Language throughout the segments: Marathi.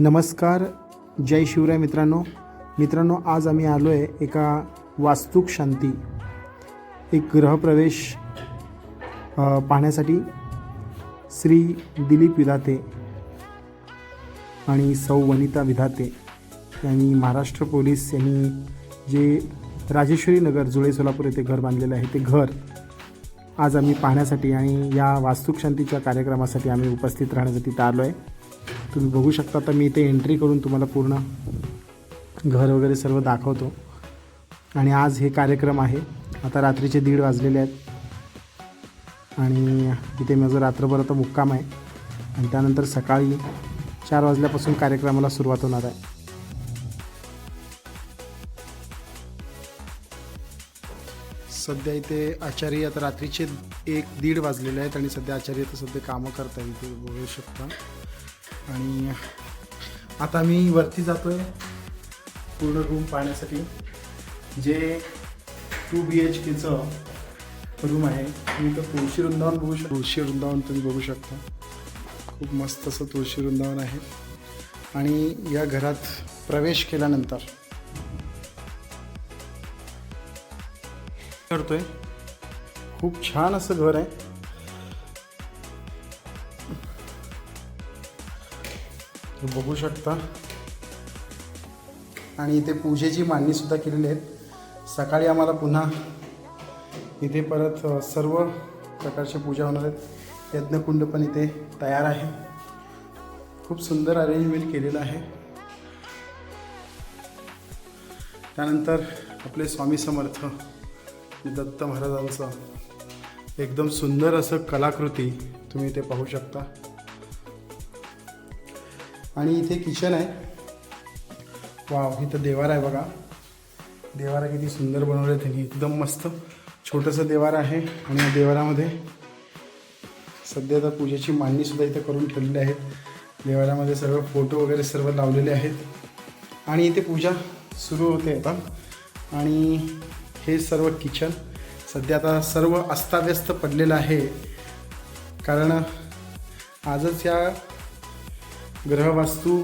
नमस्कार जय शिवराय मित्रांनो. मित्रांनो आज आम्ही आलो आहे एका वास्तुक शांती एक ग्रहप्रवेश पाहण्यासाठी श्री दिलीप विधाते आणि सौ वनिता विधाते यांनी महाराष्ट्र पोलीस यांनी जे राजेश्वरी नगर जुळे सोलापूर येथे घर बांधलेलं आहे ते घर आज आम्ही पाहण्यासाठी आणि या वास्तुक शांतीच्या कार्यक्रमासाठी आम्ही उपस्थित राहण्यासाठी तिथं आलो आहे तुम्ही बघू शकता. तर मी इथे एंट्री करून तुम्हाला पूर्ण घर वगैरे सर्व दाखवतो. आणि आज हे कार्यक्रम आहे. आता रात्रीचे दीड वाजलेले आहेत. आणि इथे माझं रात्रभर आता मुक्काम आहे. आणि त्यानंतर सकाळी चार वाजल्यापासून कार्यक्रमाला सुरुवात होणार आहे. सध्या इथे आचार्य आता रात्रीचे एक दीड वाजलेले आहेत आणि सध्या आचार्य तर सध्या कामं करता इथे बघू शकता. आणि आता मी वरती जातोय पूर्ण रूम पाहण्यासाठी. जे टू बी एच केचं रूम आहे तुम्ही तर तुळशी वृंदावन बघू शकता. तुळशी वृंदावन तुम्ही बघू शकता. खूप मस्त असं तुळशी वृंदावन आहे. आणि या घरात प्रवेश केल्यानंतर करतोय. खूप छान असं घर आहे. हे बघू शकता. आणि इथे पूजेची मांडणी सुद्धा केलेली आहेत. सकाळी आम्हाला पुन्हा इथे परत सर्व प्रकारची पूजा होणार आहेत. यज्ञकुंड पण इथे तयार आहे. खूप सुंदर अरेंजमेंट केलेलं आहे. त्यानंतर आपले स्वामी समर्थ दत्त महाराजांचं एकदम सुंदर असं कलाकृती तुम्ही इथे पाहू शकता. आणि इथे किचन आहे. वाव इथं देवार आहे बघा. देवारा किती सुंदर बनवलं त्यांनी. एकदम मस्त. छोटंसं देवार आहे आणि या देवारामध्ये सध्या तर पूजेची मांडणीसुद्धा इथं करून ठेवलेली आहे देवारामध्ये सर्व फोटो वगैरे सर्व लावलेले आहेत. आणि इथे पूजा सुरू होते आता. आणि हे सर्व किचन सध्या आता सर्व अस्ताव्यस्त पडलेलं आहे. कारण आजच या ग्रहवास्तू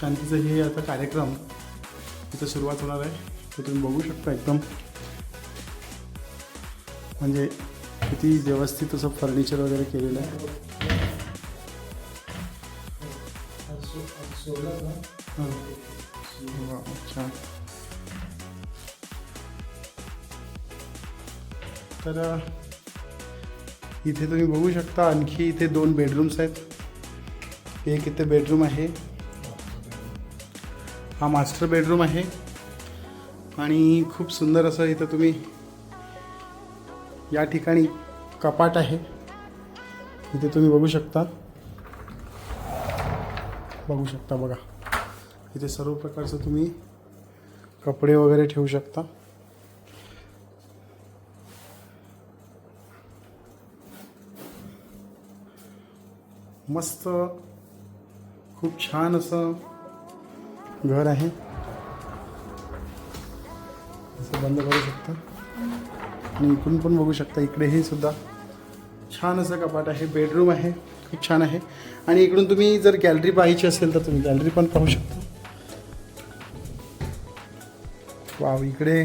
शांतीचं हे आता कार्यक्रम इथं सुरुवात होणार आहे. तर तुम्ही बघू शकता एकदम. म्हणजे किती व्यवस्थित असं फर्निचर वगैरे केलेलं आहे. अच्छा तर इथे तुम्ही बघू शकता आणखी इथे दोन बेडरूम्स आहेत. एक इथे बेडरूम आहे? हा मास्टर बेडरूम आहे. आणि खूप सुंदर असं इथं तुम्ही या ठिकाणी कपाट आहे. इथे तुम्ही बघू शकता. बघू शकता बघा. इथे सर्व प्रकारचं तुम्ही कपडे वगैरे ठेवू शकता. मस्त खूप छान असं घर आहे. असं बंद करू शकता. आणि इकडून पण बघू शकता इकडेही सुद्धा छान असं कपाट आहे. बेडरूम आहे खूप छान आहे. आणि इकडून तुम्ही जर गॅलरी पाहायची असेल तर तुम्ही गॅलरी पण पाहू शकता. वाव इकडे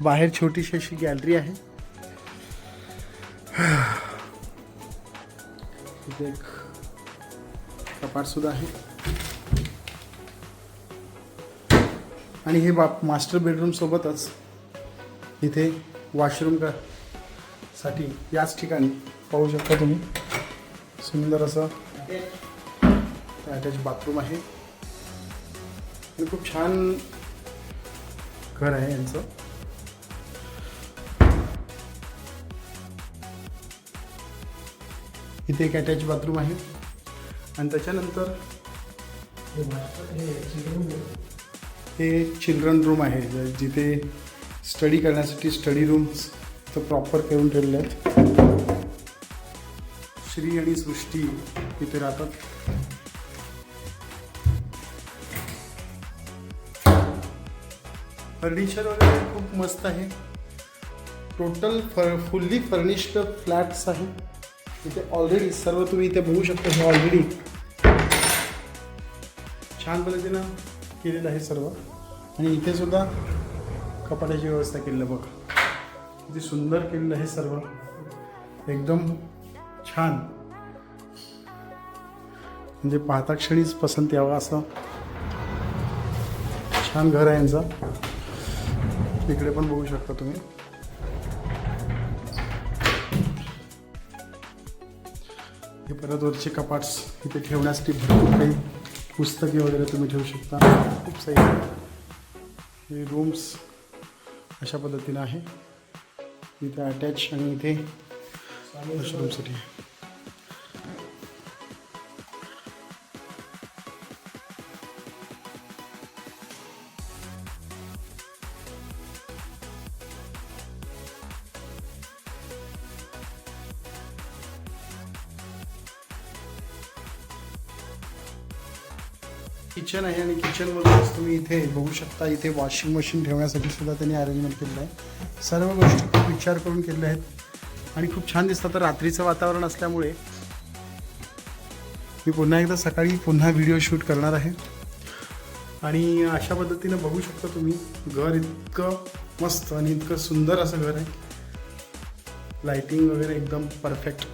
बाहेर छोटीशी अशी गॅलरी आहे. इथे एक कपाटसुद्धा आहे. आणि हे बा मास्टर बेडरूमसोबतच इथे वॉशरूम का साठी याच ठिकाणी पाहू शकता तुम्ही. सुंदर असं अटॅच बाथरूम आहे. आणि खूप छान घर आहे यांचं. इथे एक अटॅच बाथरूम आहे. आणि त्याच्यानंतर हे चिल्ड्रन रूम आहे. जिथे स्टडी करण्यासाठी स्टडी रूम्स इथं प्रॉपर करून ठेवलेले आहेत. श्री आणि सृष्टी इथे राहतात. फर्निचर वगैरे खूप मस्त आहे. Total fur fully furnished flats आहे. इथे ऑलरेडी सर्व तुम्ही इथे बघू शकता हे ऑलरेडी छान पद्धतीनं केलेलं आहे सर्व. आणि इथे सुद्धा कपाटाची व्यवस्था केलेलं बघ. किती सुंदर केलेलं आहे सर्व. एकदम छान. म्हणजे पाहता क्षणीच पसंत यावं असं. छान घर आहे यांचं. इकडे पण बघू शकता तुम्ही. हे परत वरचे कपाट्स इथे ठेवण्यासाठी भरपूर काही पुस्तके वगैरे तुम्ही ठेवू शकता. खूप साई हे रूम्स अशा पद्धतीनं आहे. इथे अटॅच आणि इथे वॉशरूमसाठी किचन आहे आणि किचनमधूनच तुम्ही इथे बघू शकता इथे वॉशिंग मशीन ठेवण्यासाठी सुद्धा त्यांनी अरेंजमेंट केलेलं आहे. सर्व गोष्टी खूप विचार करून केलेल्या आहेत. आणि खूप छान दिसतात तर रात्रीचं वातावरण असल्यामुळे मी पुन्हा एकदा सकाळी पुन्हा व्हिडिओ शूट करणार आहे. आणि अशा पद्धतीनं बघू शकता तुम्ही घर इतकं मस्त आणि इतकं सुंदर असं घर आहे. लाइटिंग वगैरे एकदम परफेक्ट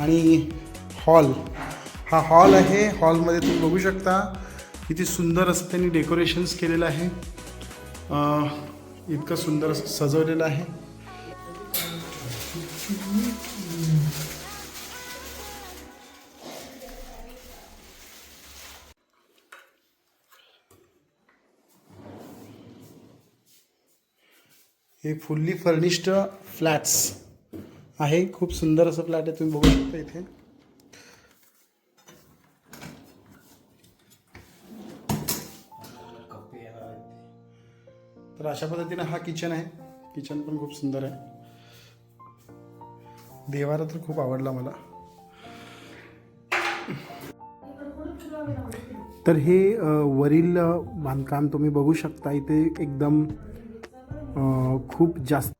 आणि हॉल हा हॉल आहे हॉलमध्ये तुम्ही बघू शकता. किती सुंदर असं त्यांनी डेकोरेशन्स केलेलं आहे. इतकं सुंदर असं सजवलेलं आहे. हे फुल्ली फर्निश्ड फ्लॅट्स आहे. खूप सुंदर असं फ्लॅट आहे. तुम्ही बघू शकता इथे. तर अशा पद्धतीनं हा किचन आहे. किचन पण खूप सुंदर आहे. देवारा तर खूप आवडला मला. तर हे वरील बांधकाम तुम्ही बघू शकता. इथे एकदम खूप जास्त.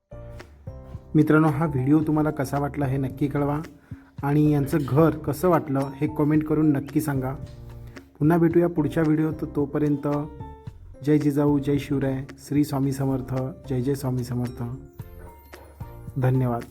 मित्रांनो हा व्हिडिओ तुम्हाला कसा वाटला हे नक्की कळवा. आणि यांचं घर कसं वाटलं हे कमेंट करून नक्की सांगा. पुन्हा भेटूया पुढच्या व्हिडिओत तोपर्यंत. जय जिजाऊ जय शिवराय श्री स्वामी समर्थ जय जय स्वामी समर्थ. धन्यवाद.